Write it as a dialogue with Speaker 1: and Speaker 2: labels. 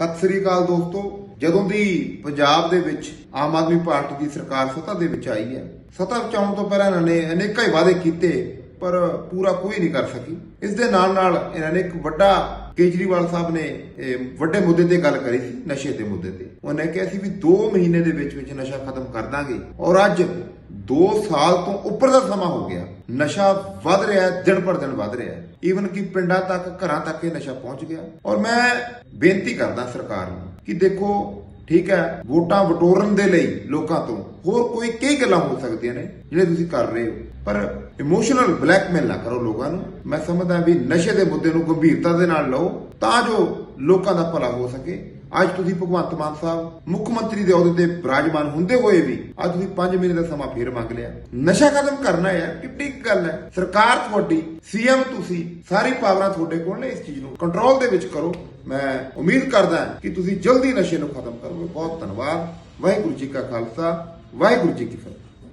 Speaker 1: ਸਤਿ ਸ੍ਰੀ ਅਕਾਲ ਦੋਸਤੋ। ਜਦੋਂ ਦੀ ਪੰਜਾਬ ਦੇ ਵਿੱਚ ਆਮ ਆਦਮੀ ਪਾਰਟੀ ਦੀ ਸਰਕਾਰ ਸੱਤਾ ਦੇ ਵਿੱਚ ਆਈ ਹੈ, ਸੱਤਾ ਵਿੱਚ ਆਉਣ ਤੋਂ ਪਹਿਲਾਂ ਇਹਨਾਂ ਨੇ ਅਨੇਕਾਂ ਹੀ ਵਾਅਦੇ ਕੀਤੇ, ਪਰ ਪੂਰਾ ਕੋਈ ਨਹੀਂ ਕਰ ਸਕੀ। ਇਸ ਦੇ ਨਾਲ ਨਾਲ ਇਹਨਾਂ ਨੇ ਇੱਕ ਵੱਡਾ ਕੇਜਰੀਵਾਲ ਸਾਹਿਬ ਨੇ ਵੱਡੇ ਮੁੱਦੇ ਤੇ ਗੱਲ ਕਰੀ ਸੀ, ਨਸ਼ੇ ਦੇ ਮੁੱਦੇ ਤੇ। ਉਹਨੇ ਕਿਹਾ ਸੀ ਵੀ 2 ਮਹੀਨੇ ਦੇ ਵਿੱਚ ਵਿੱਚ ਨਸ਼ਾ ਖਤਮ ਕਰ ਦਾਂਗੇ। ਔਰ ਅੱਜ 2 ਸਾਲ ਤੋਂ ਉੱਪਰ ਦਾ ਸਮਾਂ ਹੋ ਗਿਆ। ਨਸ਼ਾ ਵੱਧ ਰਿਹਾ ਹੈ, ਦਿਨ ਪਰ ਦਿਨ ਵੱਧ ਰਿਹਾ ਹੈ। ਈਵਨ ਕਿ ਪਿੰਡਾਂ ਤੱਕ, ਘਰਾਂ ਤੱਕ ਇਹ ਨਸ਼ਾ ਪਹੁੰਚ ਗਿਆ। ਔਰ ਮੈਂ ਬੇਨਤੀ ਕਰਦਾ ਸਰਕਾਰ ਨੂੰ ਕਿ ਦੇਖੋ, ਠੀਕ ਹੈ, ਵੋਟਾਂ ਵਟੋਰਨ ਦੇ ਲਈ ਲੋਕਾਂ ਤੋਂ ਹੋਰ ਕੋਈ ਕਈ ਗੱਲਾਂ ਹੋ ਸਕਦੀਆਂ ਨੇ ਜਿਹੜੇ ਤੁਸੀਂ ਕਰ ਰਹੇ ਹੋ। ਪਰ ਇਮੋਸ਼ਨਲ ਬਲੈਕਮੇਲ ਨਾ ਕਰੋ ਲੋਕਾਂ ਨੂੰ। ਮੈਂ ਸਮਝਦਾ ਵੀ ਨਸ਼ੇ ਦੇ ਮੁੱਦੇ ਨੂੰ ਗੰਭੀਰਤਾ ਦੇ ਨਾਲ ਲਓ ਤਾਂ ਜੋ ਲੋਕਾਂ ਦਾ ਭਲਾ ਹੋ ਸਕੇ। ਅੱਜ ਤੁਸੀਂ ਭਗਵੰਤ ਮਾਨ ਸਾਹਿਬ, ਮੁੱਖ ਮੰਤਰੀ ਦੇ ਅਹੁਦੇ ਤੇ ਬਿਰਾਜਮਾਨ ਹੁੰਦੇ ਹੋਏ ਵੀ ਅੱਜ ਤੁਸੀਂ 5 ਮਹੀਨੇ ਦਾ ਸਮਾਂ ਫੇਰ ਮੰਗ ਲਿਆ। ਨਸ਼ਾ ਖਤਮ ਕਰਨਾ ਹੈ, ਕਿੱਡੀ ਗੱਲ ਹੈ। ਸਰਕਾਰ ਤੁਹਾਡੀ, ਸੀਐਮ ਤੁਸੀਂ, ਸਾਰੀ ਪਾਵਰਾਂ ਤੁਹਾਡੇ ਕੋਲ ਨੇ ਇਸ ਚੀਜ਼ ਨੂੰ ਕੰਟਰੋਲ ਦੇ ਵਿੱਚ ਕਰੋ। ਮੈਂ ਉਮੀਦ ਕਰਦਾ ਕਿ ਤੁਸੀਂ ਜਲਦੀ ਨਸ਼ੇ ਨੂੰ ਖਤਮ ਕਰੋਗੇ। ਬਹੁਤ ਧੰਨਵਾਦ। ਵਾਹਿਗੁਰੂ ਜੀ ਕਾ ਖਾਲਸਾ, ਵਾਹਿਗੁਰੂ ਜੀ ਕੀ ਫਤਿਹ।